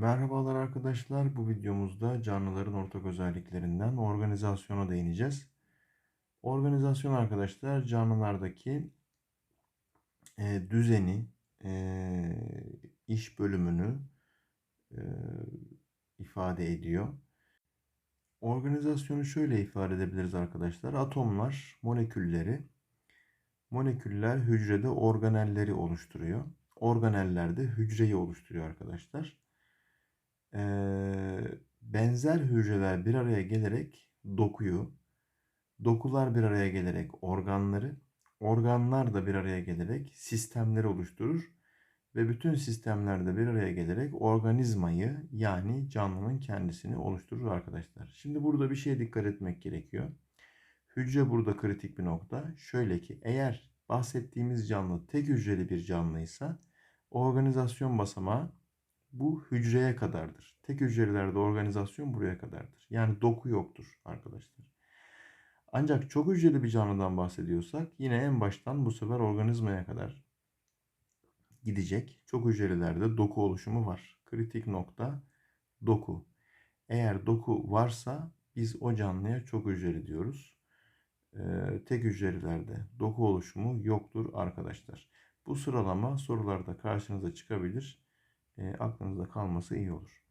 Merhabalar arkadaşlar. Bu videomuzda canlıların ortak özelliklerinden organizasyona değineceğiz. Organizasyon arkadaşlar canlılardaki e, düzeni, e, iş bölümünü e, ifade ediyor. Organizasyonu şöyle ifade edebiliriz arkadaşlar. Atomlar molekülleri, moleküller hücrede organelleri oluşturuyor. Organeller de hücreyi oluşturuyor arkadaşlar. Ee, benzer hücreler bir araya gelerek dokuyu, dokular bir araya gelerek organları, organlar da bir araya gelerek sistemleri oluşturur ve bütün sistemlerde bir araya gelerek organizmayı yani canlının kendisini oluşturur arkadaşlar. Şimdi burada bir şeye dikkat etmek gerekiyor. Hücre burada kritik bir nokta. Şöyle ki eğer bahsettiğimiz canlı tek hücreli bir canlıysa organizasyon basamağı bu hücreye kadardır. Tek hücrelerde organizasyon buraya kadardır. Yani doku yoktur arkadaşlar. Ancak çok hücreli bir canlıdan bahsediyorsak yine en baştan bu sefer organizmaya kadar gidecek. Çok hücrelerde doku oluşumu var. Kritik nokta doku. Eğer doku varsa biz o canlıya çok hücreli diyoruz. Ee, tek hücrelerde doku oluşumu yoktur arkadaşlar. Bu sıralama sorularda karşınıza çıkabilir. Aklınızda kalması iyi olur.